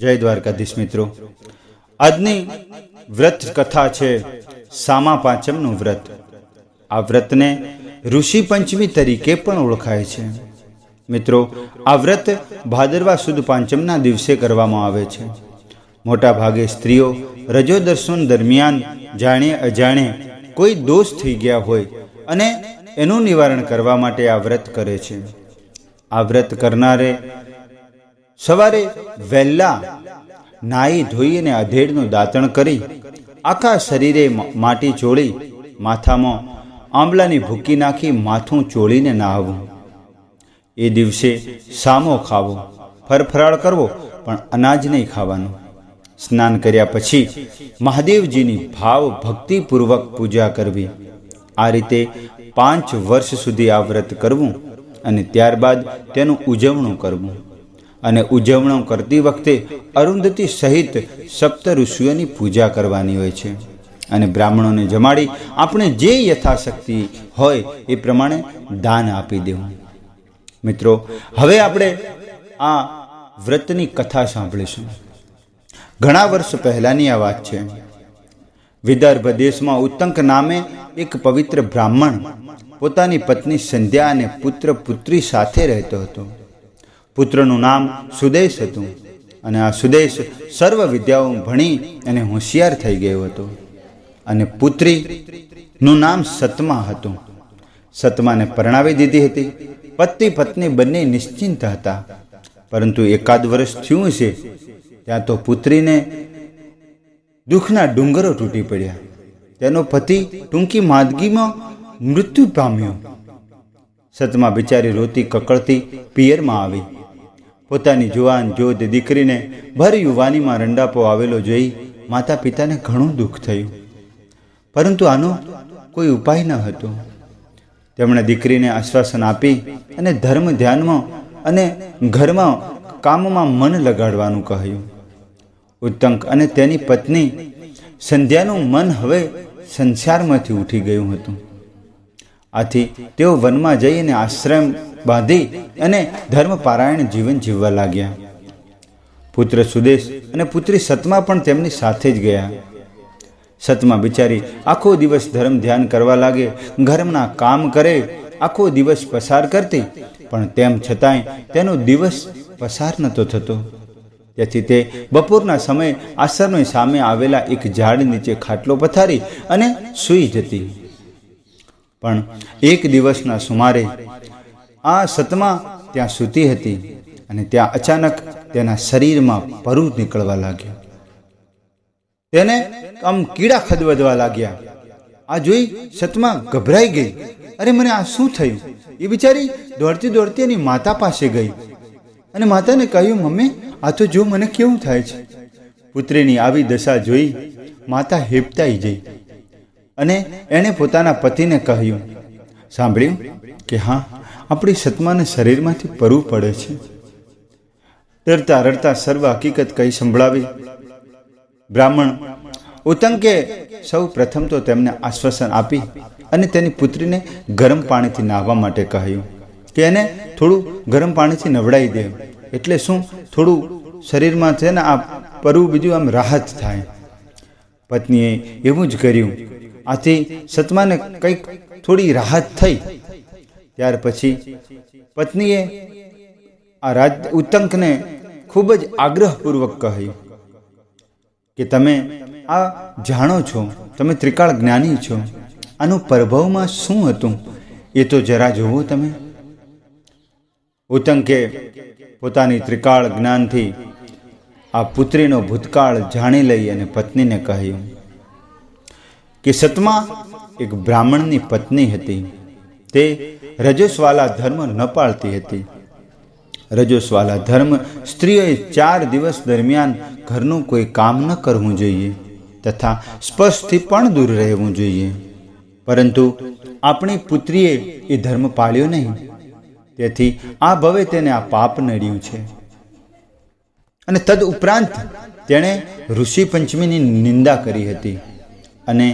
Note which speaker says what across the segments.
Speaker 1: જય દ્વારકાધીશ મિત્રો. આજની વ્રત કથા છે સામા પાંચમનું વ્રત. આ વ્રતને ઋષિ પંચમી તરીકે પણ ઓળખાય છે. મિત્રો, આ વ્રત ભાદરવા સુદ પાંચમના દિવસે કરવામાં આવે છે. મોટા ભાગે સ્ત્રીઓ રજો દર્શન દરમિયાન જાણે અજાણે કોઈ દોષ થઈ ગયા હોય અને એનું નિવારણ કરવા માટે આ વ્રત કરે છે. આ વ્રત કરનારે સવારે વહેલા નાહી ધોઈ અને અધેડનું દાંતણ કરી આખા શરીરે માટી ચોળી, માથામાં આંબલાની ભૂકી નાખી માથું ચોળીને નાહવું. એ દિવસે સામો ખાવો, ફરફરાળ કરવો, પણ અનાજ નહીં ખાવાનું. સ્નાન કર્યા પછી મહાદેવજીની ભાવ ભક્તિપૂર્વક પૂજા કરવી. આ રીતે પાંચ વર્ષ સુધી આ વ્રત કરવું અને ત્યારબાદ તેનું ઉજવણું કરવું. અને ઉજવણો કરતી વખતે અરુંધતી સહિત સપ્ત ઋષિઓની પૂજા કરવાની હોય છે. અને બ્રાહ્મણોને જમાડી આપણે જે યથાશક્તિ હોય એ પ્રમાણે દાન આપી દેવું. મિત્રો, હવે આપણે આ વ્રતની કથા સાંભળીશું. ઘણા વર્ષ પહેલાની આ વાત છે. વિદર્ભ દેશમાં ઉત્તંક નામે એક પવિત્ર બ્રાહ્મણ પોતાની પત્ની સંધ્યા અને પુત્ર પુત્રી સાથે રહેતો હતો. પુત્રનું નામ સુદેશ હતું અને આ સુદેશ સર્વ વિદ્યાઓ ભણી અને હોશિયાર થઈ ગયો હતો. અને પુત્રીનું નામ સતમા હતું. સતમાને પરણાવી દીધી હતી. પતિ પત્ની બંને નિશ્ચિંત હતા. પરંતુ એકાદ વર્ષ થયું છે, ત્યાં તો પુત્રીને દુઃખના ડુંગરો તૂટી પડ્યા. તેનો પતિ ટૂંકી માદગીમાં મૃત્યુ પામ્યો. સતમા બિચારી રોતી કકળતી પિયરમાં આવી. પોતાની જુવાન જોધ દીકરીને ભર યુવાનીમાં રંડાપો આવેલો જોઈ માતા પિતાને ઘણું દુઃખ થયું. પરંતુ આનો કોઈ ઉપાય ન હતો. તેમણે દીકરીને આશ્વાસન આપી અને ધર્મ ધ્યાનમાં અને ઘરમાં કામમાં મન લગાડવાનું કહ્યું. ઉત્તંક અને તેની પત્ની સંધ્યાનું મન હવે સંસારમાંથી ઉઠી ગયું હતું. આથી તેઓ વનમાં જઈને આશ્રમ બાંધી અને ધર્મપારાયણ જીવન જીવવા લાગ્યા. પુત્ર સુદેશ અને પુત્રી સતમા પણ તેમની સાથે જ ગયા. સતમા બિચારી આખો દિવસ ધર્મ ધ્યાન કરવા લાગે, ઘરના કામ કરે, આખો દિવસ પસાર કરતી, પણ તેમ છતાંય તેનો દિવસ પસાર નહોતો થતો. તેથી તે બપોરના સમયે આશ્રમની સામે આવેલા એક ઝાડ નીચે ખાટલો પથારી અને સૂઈ જતી. પણ એક દિવસના સુમારે આ સતમા ત્યાં સૂતી હતી અને ત્યાં અચાનક તેના શરીરમાં પરુ નીકળવા લાગ્યા. તેને આમ કીડા ખદવદવા લાગ્યા. આ જોઈ સતમા ગભરાઈ ગઈ. અરે, મને આ શું થયું? એ બિચારી દોડતી દોડતી એની માતા પાસે ગઈ. અને માતાને કહ્યું, મમ્મી, આ તો જો મને કેવું થાય છે? પુત્રીની આવી દશા જોઈ માતા હેપતાઈ જઈ અને એણે પોતાના પતિને કહ્યું, સાંભળ્યું કે હા, આપણી સતમાને શરીરમાંથી પરવું પડે છે. રડતા રડતા સર્વ હકીકત કહી સંભળાવી. બ્રાહ્મણ ઉતંકે સૌ પ્રથમ તો તેમને આશ્વાસન આપી અને તેની પુત્રીને ગરમ પાણીથી નાહવા માટે કહ્યું કે એને થોડું ગરમ પાણીથી નવડાવી દે. એટલે શું થોડું શરીરમાં છે ને આ પરવું બીજું આમ રાહત થાય? પત્નીએ એવું જ કર્યું. આથી સતમાને કંઈક થોડી રાહત થઈ. ત્યાર પછી પત્નીએ આ રાજ ઉત્તંકને ખૂબ જ આગ્રહપૂર્વક કહ્યું કે તમે આ જાણો છો, તમે ત્રિકાળ જ્ઞાની છો. આનું પ્રભાવમાં શું હતું? એ તો જરા જુઓ તમે. ઉત્તંકે પોતાની ત્રિકાળ જ્ઞાનથી આ પુત્રીનો ભૂતકાળ જાણી લઈ અને પત્નીને કહ્યું કે સતમા એક બ્રાહ્મણની પત્ની હતી. તે રજસ્વાલા ધર્મ ન પાળતી હતી. રજસ્વાલા ધર્મ સ્ત્રીઓએ ચાર દિવસ દરમિયાન ઘરનું કોઈ કામ ન કરવું જોઈએ તથા સ્પર્શથી પણ દૂર રહેવું જોઈએ. પરંતુ આપણી પુત્રીએ એ ધર્મ પાળ્યો નહીં. તેથી આ ભવે તેને આ પાપ નડ્યું છે. અને તદ ઉપરાંત તેણે ઋષિ પંચમીની નિંદા કરી હતી. અને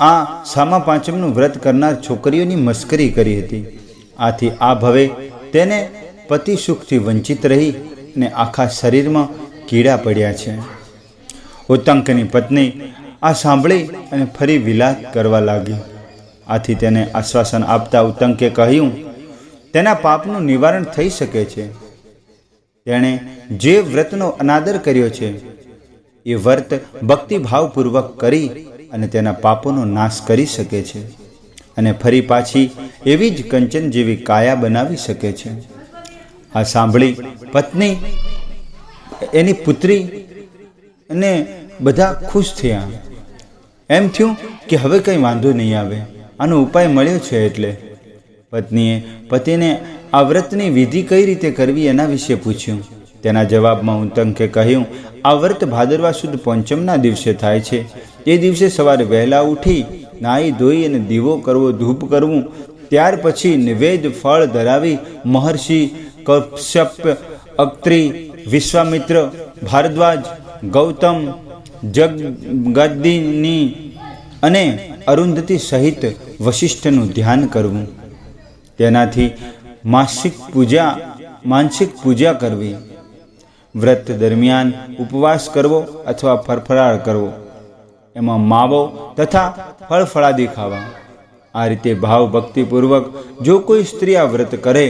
Speaker 1: આ સામા પાંચમનું વ્રત કરનાર છોકરીઓની મસ્કરી કરી હતી. આથી આ ભવે તેને પતિ સુખથી વંચિત રહી ને આખા શરીરમાં કીડા પડ્યા છે. ઉત્તંકની પત્ની આ સાંભળી અને ફરી વિલાપ કરવા લાગી. આથી તેને આશ્વાસન આપતા ઉત્તંકે કહ્યું, તેના પાપનું નિવારણ થઈ શકે છે. તેણે જે વ્રતનો અનાદર કર્યો છે એ વ્રત ભક્તિભાવપૂર્વક કરી અને તેના પાપોનો નાશ કરી શકે છે અને ફરી પાછી એવી જ કંચન જેવી કાયા બનાવી શકે છે. આ સાંભળી પત્ની એની પુત્રી અને બધા ખુશ થયા. એમ થયું કે હવે કંઈ વાંધો નહીં આવે. આનો ઉપાય મળ્યો છે એટલે. પત્નીએ પતિને આ વ્રતની વિધિ કઈ રીતે કરવી એના વિશે પૂછ્યું. તેના જવાબમાં ઉત્તંકે કહ્યું, આ વ્રત ભાદરવા સુદ પંચમના દિવસે થાય છે. એ દિવસે સવારે વહેલા ઉઠી નાહી ધોઈ અને દીવો કરવો, ધૂપ કરવું. ત્યાર પછી નિવેદ ફળ ધરાવી મહર્ષિ કશ્યપ અત્રિ વિશ્વામિત્ર, ભારદ્વાજ, ગૌતમ જગદિની અને અરુંધતી સહિત વશિષ્ઠનું ધ્યાન કરવું. તેનાથી માસિક પૂજા, માનસિક પૂજા કરવી. વ્રત દરમિયાન ઉપવાસ કરવો અથવા ફરફરાળ કરવો. એમાં માવો તથા ફળફળાદી ખાવા. આ રીતે ભાવ ભક્તિપૂર્વક જો કોઈ સ્ત્રી આ વ્રત કરે,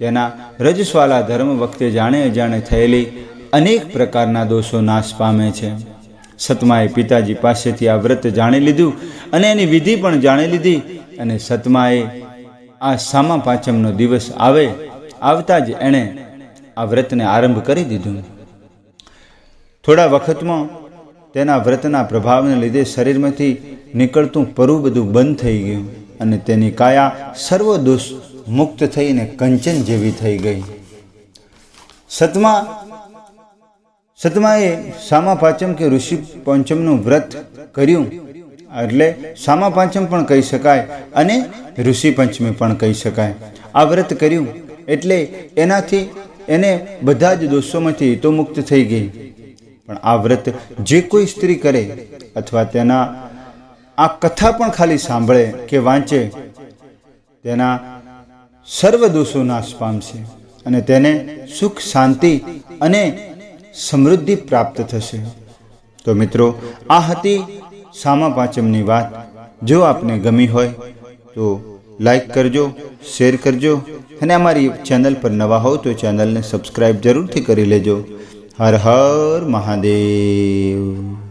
Speaker 1: તેના રજસ્વાલા ધર્મ વખતે જાણે અજાણે થયેલી અનેક પ્રકારના દોષો નાશ પામે છે. સતમાએ પિતાજી પાસેથી આ વ્રત જાણી લીધું અને એની વિધિ પણ જાણી લીધી અને સતમાએ આ સામા પાંચમનો દિવસ આવે, આવતા જ એણે આ વ્રતને આરંભ કરી દીધું. થોડા વખતમાં તેના વ્રતના પ્રભાવને લીધે શરીરમાંથી નીકળતું પરુ બધું બંધ થઈ ગયું અને તેની કાયા સર્વ દોષ મુક્ત થઈને કંચન જેવી થઈ ગઈ. સતમા, સતમાએ સામા પાંચમ કે ઋષિ પંચમનું વ્રત કર્યું. એટલે સામા પાંચમ પણ કહી શકાય અને ઋષિ પંચમી પણ કહી શકાય. આ વ્રત કર્યું એટલે એનાથી એને બધા જ દોષોમાંથી તો મુક્ત થઈ ગઈ. પણ આ વ્રત જે કોઈ સ્ત્રી કરે અથવા તેના આ કથા પણ ખાલી સાંભળે કે વાંચે, તેના સર્વ દોષો નાશ પામશે અને તેને સુખ, શાંતિ અને સમૃદ્ધિ પ્રાપ્ત થશે. તો મિત્રો, આ હતી સામા પાંચમની વાત. જો આપને ગમી હોય તો લાઈક કરજો શેર કરજો અને અમારી ચેનલ પર નવા હો તો ચેનલને સબસ્ક્રાઈબ જરૂરથી કરી લેજો. હર હર મહાદેવ.